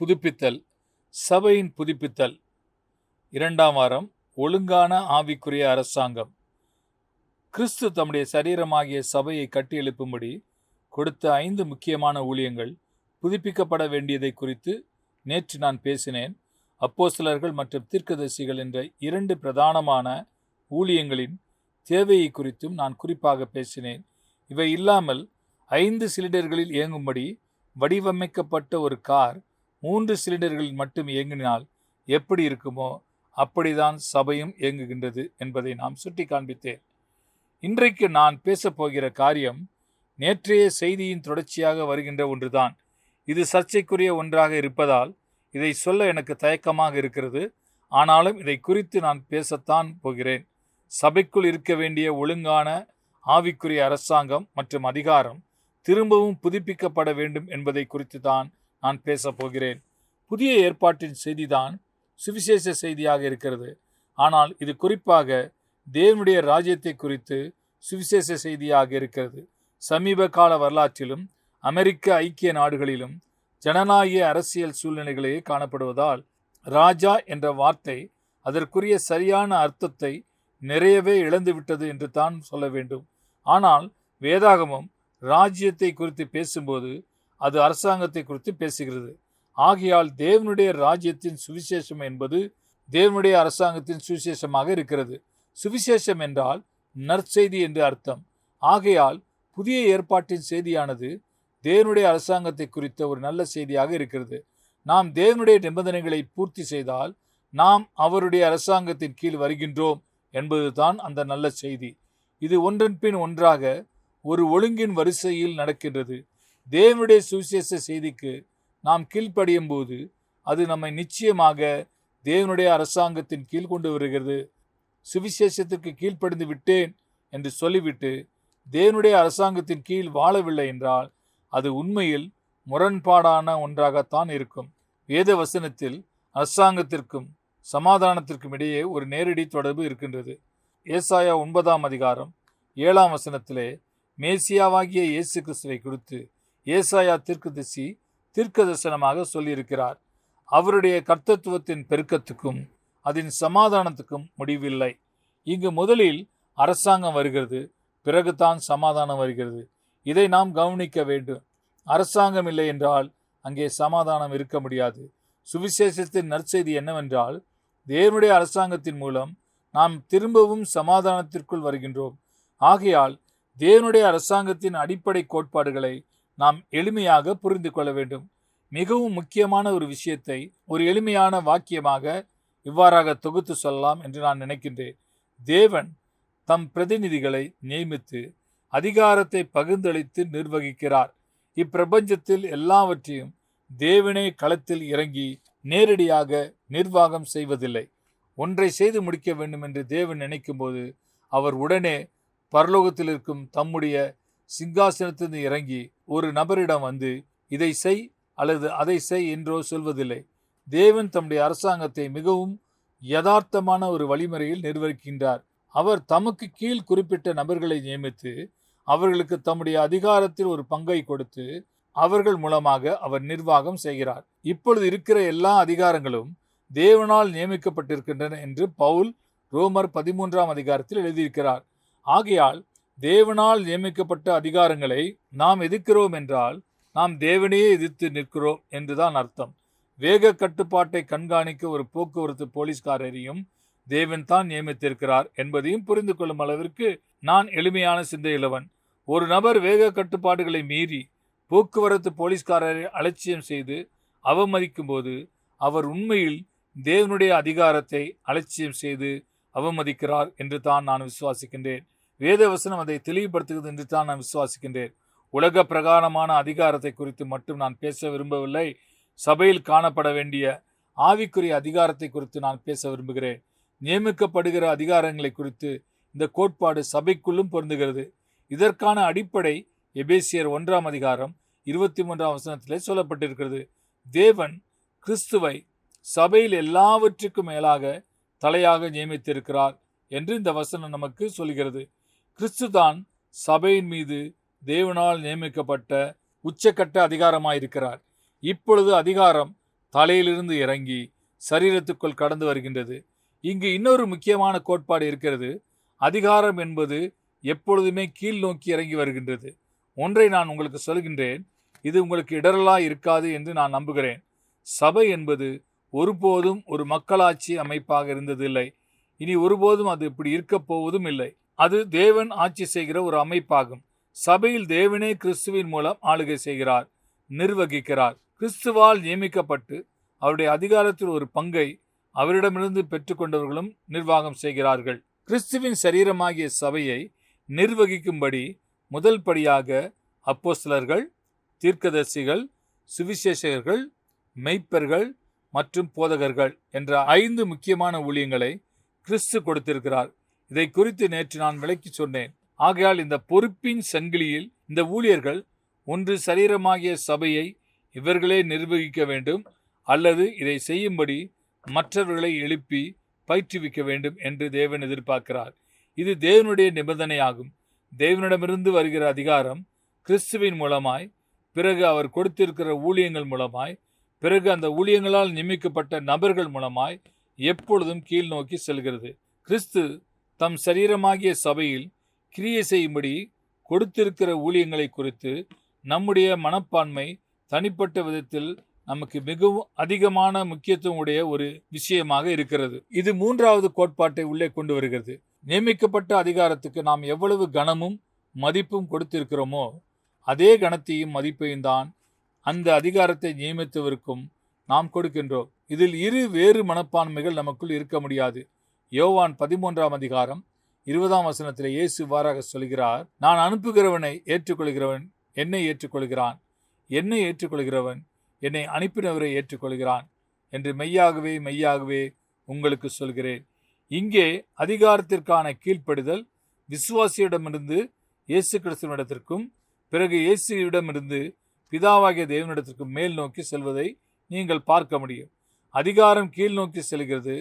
புதுப்பித்தல் சபையின் புதுப்பித்தல். இரண்டாம் வாரம் ஒழுங்கான ஆவிக்குரிய அரசாங்கம். கிறிஸ்து தம்முடைய சரீரமாகிய சபையை கட்டியெழுப்பும்படி கொடுத்த ஐந்து முக்கியமான ஊழியங்கள் புதுப்பிக்கப்பட வேண்டியதை குறித்து நேற்று நான் பேசினேன். அப்போஸ்தலர்கள் மற்றும் தீர்க்கதரிசிகள் என்ற இரண்டு பிரதானமான ஊழியங்களின் தேவையை குறித்தும் நான் குறிப்பாக பேசினேன். இவை இல்லாமல் ஐந்து சிலிண்டர்களில் இயங்கும்படி வடிவமைக்கப்பட்ட ஒரு கார் மூன்று சிலிண்டர்களில் மட்டும் இயங்கினால் எப்படி இருக்குமோ அப்படிதான் சபையும் இயங்குகின்றது என்பதை நாம் சுட்டி காண்பித்தேன் இன்றைக்கு நான் பேசப்போகிற காரியம் நேற்றைய செய்தியின் தொடர்ச்சியாக வருகின்ற ஒன்றுதான். இது சர்ச்சைக்குரிய ஒன்றாக இருப்பதால் இதை சொல்ல எனக்கு தயக்கமாக இருக்கிறது. ஆனாலும் இதை குறித்து நான் பேசத்தான் போகிறேன். சபைக்குள் இருக்க வேண்டிய ஒழுங்கான ஆவிக்குரிய அரசாங்கம் மற்றும் அதிகாரம் திரும்பவும் புதுப்பிக்கப்பட வேண்டும் என்பதை குறித்து தான் நான் பேசப் போகிறேன் புதிய ஏற்பாட்டின் செய்திதான் சுவிசேஷ செய்தியாக இருக்கிறது. ஆனால் இது குறிப்பாக தேவனுடைய ராஜ்யத்தை குறித்து சுவிசேஷ செய்தியாக இருக்கிறது. சமீப கால வரலாற்றிலும் அமெரிக்க ஐக்கிய நாடுகளிலும் ஜனநாயக அரசியல் சூழ்நிலைகளே காணப்படுவதால் ராஜா என்ற வார்த்தை அதற்குரிய சரியான அர்த்தத்தை நிறையவே இழந்துவிட்டது என்று தான் சொல்ல வேண்டும். ஆனால் வேதாகமம் ராஜ்யத்தை குறித்து பேசும்போது அது அரசாங்கத்தை குறித்து பேசுகிறது. ஆகையால் தேவனுடைய ராஜ்யத்தின் சுவிசேஷம் என்பது தேவனுடைய அரசாங்கத்தின் சுவிசேஷமாக இருக்கிறது. சுவிசேஷம் என்றால் நற்செய்தி என்று அர்த்தம். ஆகையால் புதிய ஏற்பாட்டின் செய்தியானது தேவனுடைய அரசாங்கத்தை குறித்த ஒரு நல்ல செய்தியாக இருக்கிறது. நாம் தேவனுடைய நிபந்தனைகளை பூர்த்தி செய்தால் நாம் அவருடைய அரசாங்கத்தின் கீழ் வருகின்றோம் என்பதுதான் அந்த நல்ல செய்தி. இது ஒன்றன் பின் ஒன்றாக ஒரு ஒழுங்கின் வரிசையில் நடக்கின்றது. தேவனுடைய சுவிசேஷ செய்திக்கு நாம் கீழ்ப்படியும் போது அது நம்மை நிச்சயமாக தேவனுடைய அரசாங்கத்தின் கீழ் கொண்டு வருகிறது. சுவிசேஷத்திற்கு கீழ்ப்படிந்து விட்டேன் என்று சொல்லிவிட்டு தேவனுடைய அரசாங்கத்தின் கீழ் வாழவில்லை என்றால் அது உண்மையில் முரண்பாடான ஒன்றாகத்தான் இருக்கும். வேத வசனத்தில் அரசாங்கத்திற்கும் சமாதானத்திற்கும் இடையே ஒரு நேரடி தொடர்பு இருக்கின்றது. ஏசாயா ஒன்பதாம் அதிகாரம் ஏழாம் வசனத்திலே மேசியாவாகிய இயேசு கிறிஸ்துவை குறித்து ஏசாயா தீர்க்கதரிசி தீர்க்க தரிசனமாக சொல்லியிருக்கிறார். அவருடைய கர்த்தத்துவத்தின் பெருக்கத்துக்கும் அதன் சமாதானத்துக்கும் முடிவில்லை. இங்கு முதலில் அரசாங்கம் வருகிறது பிறகுதான் சமாதானம் வருகிறது. இதை நாம் கவனிக்க வேண்டும். அரசாங்கம் இல்லை என்றால் அங்கே சமாதானம் இருக்க முடியாது. சுவிசேஷத்தின் நற்செய்தி என்னவென்றால் தேவனுடைய அரசாங்கத்தின் மூலம் நாம் திரும்பவும் சமாதானத்திற்குள் வருகின்றோம். ஆகையால் தேவனுடைய அரசாங்கத்தின் அடிப்படை கோட்பாடுகளை நாம் எளிமையாக புரிந்து கொள்ள வேண்டும். மிகவும் முக்கியமான ஒரு விஷயத்தை ஒரு எளிமையான வாக்கியமாக இவ்வாறாக தொகுத்து சொல்லலாம் என்று நான் நினைக்கின்றேன். தேவன் தம் பிரதிநிதிகளை நியமித்து அதிகாரத்தை பகிர்ந்தளித்து நிர்வகிக்கிறார். இப்பிரபஞ்சத்தில் எல்லாவற்றையும் தேவனே களத்தில் இறங்கி நேரடியாக நிர்வாகம் செய்வதில்லை. ஒன்றை செய்து முடிக்க வேண்டும் என்று தேவன் நினைக்கும்போது அவர் உடனே பரலோகத்தில் இருக்கும் தம்முடைய சிங்காசனத்திலிருந்து இறங்கி ஒரு நபரிடம் வந்து இதை செய் அல்லது அதை செய் என்றோ சொல்வதில்லை. தேவன் தம்முடைய அரசாங்கத்தை மிகவும் யதார்த்தமான ஒரு வழிமுறையில் நிர்வகிக்கின்றார். அவர் தமக்கு கீழ் குறிப்பிட்ட நபர்களை நியமித்து அவர்களுக்கு தம்முடைய அதிகாரத்தில் ஒரு பங்கை கொடுத்து அவர்கள் மூலமாக அவர் நிர்வாகம் செய்கிறார். இப்பொழுது இருக்கிற எல்லா அதிகாரங்களும் தேவனால் நியமிக்கப்பட்டிருக்கின்றன என்று பவுல் ரோமர் பதிமூன்றாம் அதிகாரத்தில் எழுதியிருக்கிறார். ஆகையால் தேவனால் நியமிக்கப்பட்ட அதிகாரங்களை நாம் எதிர்க்கிறோம் என்றால் நாம் தேவனையே எதிர்த்து நிற்கிறோம் என்றுதான் அர்த்தம். வேக கட்டுப்பாட்டை கண்காணிக்க ஒரு போக்குவரத்து போலீஸ்காரரையும் தேவன் தான் நியமித்திருக்கிறார் என்பதையும் புரிந்து கொள்ளும் அளவிற்கு நான் எளிமையான சிந்தையுள்ளவன். ஒரு நபர் வேக கட்டுப்பாடுகளை மீறி போக்குவரத்து போலீஸ்காரரை அலட்சியம் செய்து அவமதிக்கும் போது அவர் உண்மையில் தேவனுடைய அதிகாரத்தை அலட்சியம் செய்து அவமதிக்கிறார் என்று தான் நான் விசுவாசிக்கின்றேன். வேதவசனம் அதை தெளிவுபடுத்துகிறது என்று தான் நான் விசுவாசிக்கின்றேன். உலக பிரகாரமான அதிகாரத்தை குறித்து மட்டும் நான் பேச விரும்பவில்லை. சபையில் காணப்பட வேண்டிய ஆவிக்குரிய அதிகாரத்தை குறித்து நான் பேச விரும்புகிறேன். நியமிக்கப்படுகிற அதிகாரங்களை குறித்து இந்த கோட்பாடு சபைக்குள்ளும் பொருந்துகிறது. இதற்கான அடிப்படை எபேசியர் ஒன்றாம் அதிகாரம் இருபத்தி மூன்றாம் வசனத்திலே சொல்லப்பட்டிருக்கிறது. தேவன் கிறிஸ்துவை சபையில் எல்லாவற்றுக்கும் மேலாக தலையாக நியமித்திருக்கிறார் என்று இந்த வசனம் நமக்கு சொல்கிறது. கிறிஸ்துதான் சபையின் மீது தேவனால் நியமிக்கப்பட்ட உச்சக்கட்ட அதிகாரமாயிருக்கிறார். இப்பொழுது அதிகாரம் தலையிலிருந்து இறங்கி சரீரத்துக்குள் கடந்து வருகின்றது. இங்கு இன்னொரு முக்கியமான கோட்பாடு இருக்கிறது. அதிகாரம் என்பது எப்பொழுதுமே கீழ் நோக்கி இறங்கி வருகின்றது. ஒன்றை நான் உங்களுக்கு சொல்கின்றேன். இது உங்களுக்கு இடரலாக இருக்காது என்று நான் நம்புகிறேன். சபை என்பது ஒருபோதும் ஒரு மக்களாட்சி அமைப்பாக இருந்ததில்லை. இனி ஒருபோதும் அது இப்படி இருக்கப் போவதும் இல்லை. அது தேவன் ஆட்சி செய்கிற ஒரு அமைப்பாகும். சபையில் தேவனே கிறிஸ்துவின் மூலம் ஆளுகை செய்கிறார் நிர்வகிக்கிறார். கிறிஸ்துவால் நியமிக்கப்பட்டு அவருடைய அதிகாரத்தில் ஒரு பங்கை அவரிடமிருந்து பெற்றுக்கொண்டவர்களும் நிர்வாகம் செய்கிறார்கள். கிறிஸ்துவின் சரீரமாகிய சபையை நிர்வகிக்கும்படி முதல் படியாக அப்போஸ்தலர்கள் தீர்க்கதர்சிகள் சுவிசேஷகர்கள் மெய்ப்பர்கள் மற்றும் போதகர்கள் என்ற ஐந்து முக்கியமான ஊழியங்களை கிறிஸ்து கொடுத்திருக்கிறார். இதை குறித்து நேற்று நான் விளக்கி சொன்னேன். ஆகையால் இந்த பொறுப்பின் சங்கிலியில் இந்த ஊழியர்கள் ஒன்று சரீரமாகிய சபையை இவர்களே நிர்வகிக்க வேண்டும் அல்லது இதை செய்யும்படி மற்றவர்களை எழுப்பி பயிற்றுவிக்க வேண்டும் என்று தேவன் எதிர்பார்க்கிறார். இது தேவனுடைய நிபந்தனையாகும். தேவனிடமிருந்து வருகிற அதிகாரம் கிறிஸ்துவின் மூலமாய் பிறகு அவர் கொடுத்திருக்கிற ஊழியங்கள் மூலமாய் பிறகு அந்த ஊழியங்களால் நியமிக்கப்பட்ட நபர்கள் மூலமாய் எப்பொழுதும் கீழ் நோக்கி செல்கிறது. கிறிஸ்து தம் சரீரமாகிய சபையில் கிரியை செய்யும்படி கொடுத்திருக்கிற ஊழியங்களை குறித்து நம்முடைய மனப்பான்மை தனிப்பட்ட விதத்தில் நமக்கு மிகவும் அதிகமான முக்கியத்துவம் உடைய ஒரு விஷயமாக இருக்கிறது. இது மூன்றாவது கோட்பாட்டை உள்ளே கொண்டு வருகிறது. நியமிக்கப்பட்ட அதிகாரத்துக்கு நாம் எவ்வளவு கனமும் மதிப்பும் கொடுத்திருக்கிறோமோ அதே கணத்தையும் மதிப்பையும் தான் அந்த அதிகாரத்தை நியமித்தவருக்கும் நாம் கொடுக்கின்றோம். இதில் இரு வேறு மனப்பான்மைகள் நமக்குள் இருக்க முடியாது. யோவான் பதிமூன்றாம் அதிகாரம் இருபதாம் வசனத்தில் இயேசு வாராக சொல்கிறார் நான் அனுப்புகிறவனை ஏற்றுக்கொள்கிறவன் என்னை ஏற்றுக்கொள்கிறான். என்னை ஏற்றுக்கொள்கிறவன் என்னை அனுப்பினவரை ஏற்றுக்கொள்கிறான். என்று மெய்யாகவே மெய்யாகவே உங்களுக்கு சொல்கிறேன். இங்கே அதிகாரத்திற்கான கீழ்ப்படுதல் விசுவாசியிடமிருந்து இயேசு கிறிஸ்துவனிடத்திற்கும் பிறகு இயேசுவிடமிருந்து பிதாவாகிய தேவனிடத்திற்கும் மேல் நோக்கி செல்வதை நீங்கள் பார்க்க முடியும். அதிகாரம் கீழ் நோக்கி செல்கிறது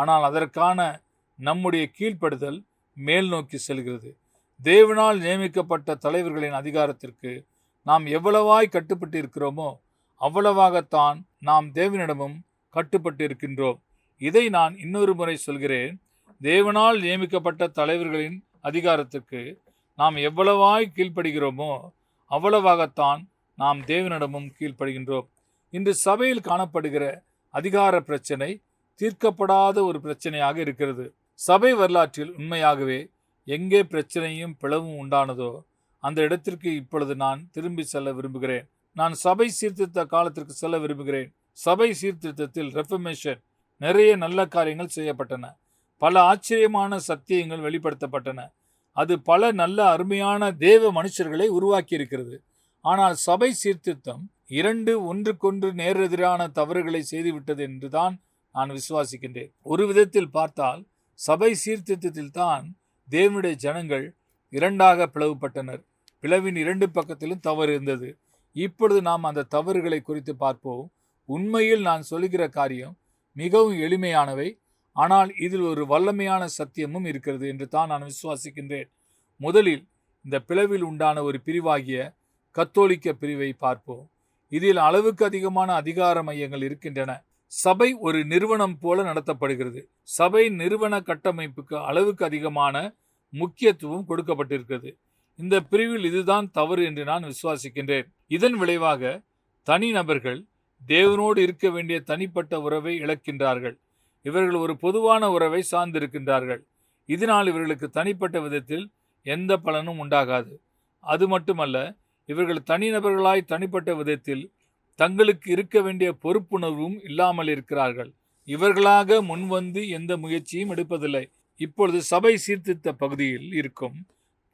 ஆனால் அதற்கான நம்முடைய கீழ்ப்படுதல் மேல் நோக்கி செல்கிறது. தேவனால் நியமிக்கப்பட்ட தலைவர்களின் அதிகாரத்திற்கு நாம் எவ்வளவாய் கட்டுப்பட்டு இருக்கிறோமோ அவ்வளவாகத்தான் நாம் தேவனிடமும் கட்டுப்பட்டு இருக்கின்றோம் இதை நான் இன்னொரு முறை சொல்கிறேன். தேவனால் நியமிக்கப்பட்ட தலைவர்களின் அதிகாரத்துக்கு நாம் எவ்வளவாய் கீழ்ப்படுகிறோமோ அவ்வளவாகத்தான் நாம் தேவனிடமும் கீழ்ப்படுகின்றோம். இன்று சபையில் காணப்படுகிற அதிகார பிரச்சனை தீர்க்கப்படாத ஒரு பிரச்சனையாக இருக்கிறது. சபை வரலாற்றில் உண்மையாகவே எங்கே பிரச்சனையும் பிளவும் உண்டானதோ அந்த இடத்திற்கு இப்பொழுது நான் திரும்பி செல்ல விரும்புகிறேன். நான் சபை சீர்திருத்த காலத்திற்கு செல்ல விரும்புகிறேன். சபை சீர்திருத்தத்தில் ரெஃபர்மேஷன் நிறைய நல்ல காரியங்கள் செய்யப்பட்டன. பல ஆச்சரியமான சத்தியங்கள் வெளிப்படுத்தப்பட்டன. அது பல நல்ல அருமையான தேவ மனுஷர்களை உருவாக்கி இருக்கிறது ஆனால் சபை சீர்திருத்தம் இரண்டு ஒன்றுக்கொன்று நேரெதிரான தவறுகளை செய்துவிட்டது என்றுதான் நான் விசுவாசிக்கின்றேன். ஒரு விதத்தில் பார்த்தால் சபை சீர்திருத்தத்தில் தான் தேவனுடைய ஜனங்கள் இரண்டாக பிளவுபட்டனர். பிளவின் இரண்டு பக்கத்திலும் தவறு இருந்தது. இப்பொழுது நாம் அந்த தவறுகளை குறித்து பார்ப்போம். உண்மையில் நான் சொல்கிற காரியம் மிகவும் எளிமையானவை. ஆனால் இதில் ஒரு வல்லமையான சத்தியமும் இருக்கிறது என்று தான் நான் விசுவாசிக்கின்றேன். முதலில் இந்த பிளவில் உண்டான ஒரு பிரிவாகிய கத்தோலிக்க பிரிவை பார்ப்போம். இதில் அளவுக்கு அதிகமான அதிகார மையங்கள் இருக்கின்றன. சபை ஒரு நிறுவனம் போல நடத்தப்படுகிறது. சபை நிறுவன கட்டமைப்புக்கு அளவுக்கு அதிகமான முக்கியத்துவம் கொடுக்கப்பட்டிருக்கிறது. இந்த பிரிவில் இதுதான் தவறு என்று நான் விசுவாசிக்கின்றேன். இதன் விளைவாக தனிநபர்கள் தேவனோடு இருக்க வேண்டிய தனிப்பட்ட உறவை இழக்கின்றார்கள். இவர்கள் ஒரு பொதுவான உறவை சார்ந்திருக்கின்றார்கள். இதனால் இவர்களுக்கு தனிப்பட்ட விதத்தில் எந்த பலனும் உண்டாகாது. அது மட்டுமல்ல இவர்கள் தனிநபர்களாய் தனிப்பட்ட விதத்தில் தங்களுக்கு இருக்க வேண்டிய பொறுப்புணர்வும் இல்லாமல் இருக்கிறார்கள். இவர்களாக முன்வந்து எந்த முயற்சியும் எடுப்பதில்லை. இப்பொழுது சபை சீர்திருத்த பகுதியில் இருக்கும்.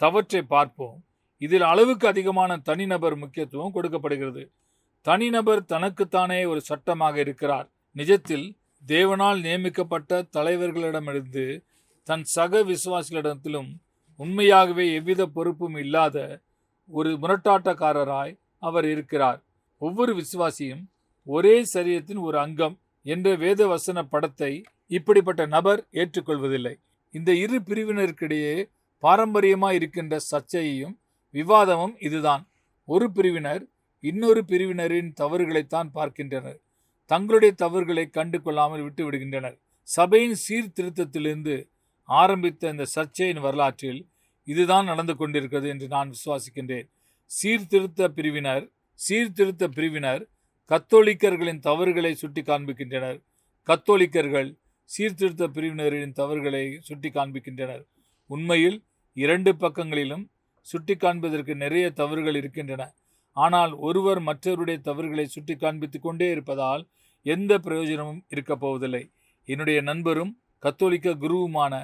தவற்றை பார்ப்போம். இதில் அளவுக்கு அதிகமான தனிநபர் முக்கியத்துவம் கொடுக்கப்படுகிறது. தனிநபர் தனக்குத்தானே ஒரு சட்டமாக இருக்கிறார். நிஜத்தில் தேவனால் நியமிக்கப்பட்ட தலைவர்களிடமிருந்து தன் சக விசுவாசிகளிடத்திலும் உண்மையாகவே எவ்வித பொறுப்பும் இல்லாத ஒரு முரட்டாட்டக்காரராய் அவர் இருக்கிறார். ஒவ்வொரு விசுவாசியும் ஒரே சரீரத்தின் ஒரு அங்கம் என்ற வேத வசன படத்தை இப்படிப்பட்ட நபர் ஏற்றுக்கொள்வதில்லை. இந்த இரு பிரிவினருக்கிடையே பாரம்பரியமாக இருக்கின்ற சர்ச்சையையும் விவாதமும் இதுதான். ஒரு பிரிவினர் இன்னொரு பிரிவினரின் தவறுகளைத்தான் பார்க்கின்றனர். தங்களுடைய தவறுகளை கண்டு கொள்ளாமல் விட்டு விடுகின்றனர் சபையின் சீர்திருத்தத்திலிருந்து ஆரம்பித்த இந்த சர்ச்சையின் வரலாற்றில் இதுதான் நடந்து கொண்டிருக்கிறது என்று நான் விசுவாசிக்கின்றேன். சீர்திருத்த பிரிவினர் சீர்திருத்த பிரிவினர் கத்தோலிக்கர்களின் தவறுகளை சுட்டி காண்பிக்கின்றனர் கத்தோலிக்கர்கள் சீர்திருத்த பிரிவினரின் தவறுகளை சுட்டி காண்பிக்கின்றனர் உண்மையில் இரண்டு பக்கங்களிலும் சுட்டி காண்பதற்கு நிறைய தவறுகள் இருக்கின்றன. ஆனால் ஒருவர் மற்றவருடைய தவறுகளை சுட்டி காண்பித்து கொண்டே இருப்பதால் எந்த பிரயோஜனமும் இருக்கப் போவதில்லை. என்னுடைய நண்பரும் கத்தோலிக்க குருவுமான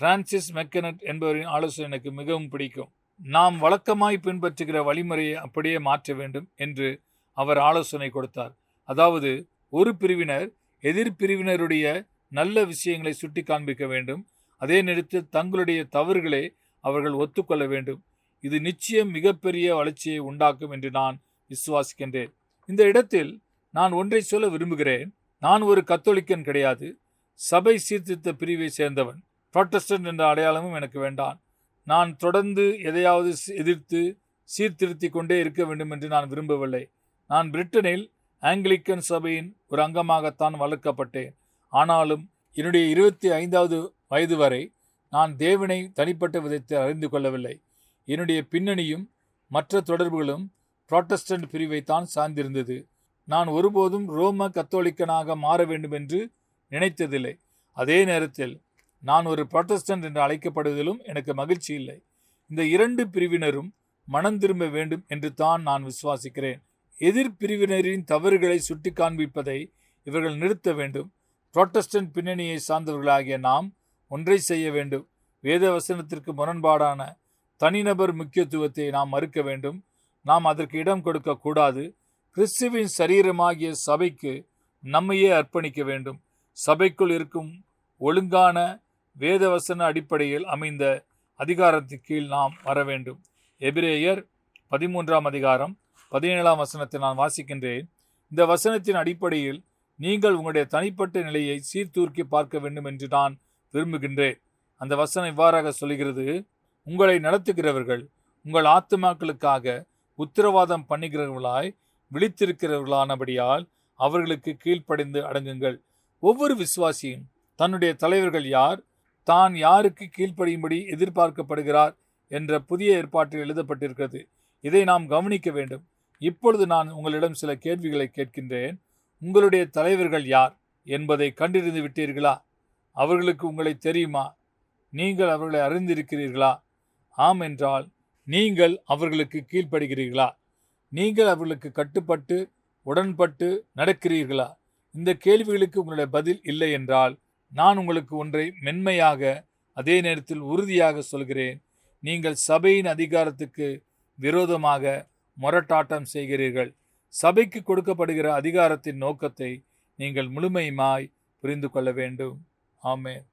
பிரான்சிஸ் மெக்கனட் என்பவரின் ஆலோசனை எனக்கு மிகவும் பிடிக்கும். நாம் வழக்கமாய் பின்பற்றுகிற வழிமுறையை அப்படியே மாற்ற வேண்டும் என்று அவர் ஆலோசனை கொடுத்தார். அதாவது ஒரு பிரிவினர் எதிர் பிரிவினருடைய நல்ல விஷயங்களை சுட்டி காண்பிக்க வேண்டும். அதே நேரத்தில் தங்களுடைய தவறுகளை அவர்கள் ஒத்துக்கொள்ள வேண்டும். இது நிச்சயம் மிகப்பெரிய வளர்ச்சியை உண்டாக்கும் என்று நான் விசுவாசிக்கின்றேன். இந்த இடத்தில் நான் ஒன்றை சொல்ல விரும்புகிறேன். நான் ஒரு கத்தோலிக்கன் கிடையாது. சபை சீர்திருத்த பிரிவை சேர்ந்தவன். புரோட்டஸ்டன்ட் என்ற அடையாளமும் எனக்கு வேண்டாம். நான் தொடர்ந்து எதையாவது எதிர்த்து சீர்திருத்தி கொண்டே இருக்க வேண்டும் என்று நான் விரும்பவில்லை. நான் பிரிட்டனில் ஆங்கிலிக்கன் சபையின் ஒரு அங்கமாகத்தான் வளர்க்கப்பட்டேன். ஆனாலும் என்னுடைய இருபத்தி ஐந்தாவது வயது வரை நான் தேவனை தனிப்பட்ட விதத்தில் அறிந்து கொள்ளவில்லை. என்னுடைய பின்னணியும் மற்ற தொடர்புகளும் புரோட்டஸ்டன்ட் பிரிவைத்தான் சார்ந்திருந்தது. நான் ஒருபோதும் ரோம கத்தோலிக்கனாக மாற வேண்டும் என்று நினைத்ததில்லை. அதே நேரத்தில் நான் ஒரு புரொட்டஸ்டன்ட் என்று அழைக்கப்படுவதிலும் எனக்கு மகிழ்ச்சி இல்லை. இந்த இரண்டு பிரிவினரும் மனம் திரும்ப வேண்டும் என்று தான் நான் விசுவாசிக்கிறேன். எதிர் பிரிவினரின் தவறுகளை சுட்டி காண்பிப்பதை இவர்கள் நிறுத்த வேண்டும். புரொட்டஸ்டன்ட் பின்னணியை சார்ந்தவர்களாகிய நாம் ஒன்றை செய்ய வேண்டும். வேத வசனத்திற்கு முரண்பாடான தனிநபர் முக்கியத்துவத்தை நாம் மறுக்க வேண்டும். நாம் அதற்கு இடம் கொடுக்கக்கூடாது கிறிஸ்துவின் சரீரமாகிய சபைக்கு நம்மையே அர்ப்பணிக்க வேண்டும். சபைக்குள் இருக்கும் ஒழுங்கான வேதவசன அடிப்படையில் அமைந்த அதிகாரத்தின் கீழ் நாம் வர வேண்டும். எபிரேயர் பதிமூன்றாம் அதிகாரம் பதினேழாம் வசனத்தை நான் வாசிக்கின்றேன். இந்த வசனத்தின் அடிப்படையில் நீங்கள் உங்களுடைய தனிப்பட்ட நிலையை சீர்தூக்கி பார்க்க வேண்டும் என்று நான் விரும்புகின்றேன். அந்த வசனம் இவ்வாறாக சொல்கிறது உங்களை நடத்துகிறவர்கள் உங்கள் ஆத்துமாக்களுக்காக உத்தரவாதம் பண்ணுகிறவர்களாய் விழித்திருக்கிறவர்களானபடியால் அவர்களுக்கு கீழ்ப்படைந்து அடங்குங்கள். ஒவ்வொரு விசுவாசியும் தன்னுடைய தலைவர்கள் யார்? தான் யாருக்கு கீழ்ப்படியும்படி எதிர்பார்க்கப்படுகிறார் என்ற புதிய ஏற்பாட்டில் எழுதப்பட்டிருக்கிறது. இதை நாம் கவனிக்க வேண்டும். இப்பொழுது நான் உங்களிடம் சில கேள்விகளை கேட்கின்றேன். உங்களுடைய தலைவர்கள் யார் என்பதை கண்டறிந்து விட்டீர்களா? அவர்களுக்கு உங்களை தெரியுமா? நீங்கள் அவர்களை அறிந்திருக்கிறீர்களா? ஆம் என்றால் நீங்கள் அவர்களுக்கு கீழ்ப்படுகிறீர்களா? நீங்கள் அவர்களுக்கு கட்டுப்பட்டு உடன்பட்டு நடக்கிறீர்களா? இந்த கேள்விகளுக்கு உங்களுடைய பதில் இல்லை என்றால் நான் உங்களுக்கு ஒன்றை மென்மையாக அதே நேரத்தில் உறுதியாக சொல்கிறேன். நீங்கள் சபையின் அதிகாரத்துக்கு விரோதமாக முரட்டாட்டம் செய்கிறீர்கள். சபைக்கு கொடுக்கப்படுகிற அதிகாரத்தின் நோக்கத்தை நீங்கள் முழுமையுமாய் புரிந்து கொள்ள வேண்டும். ஆமென்.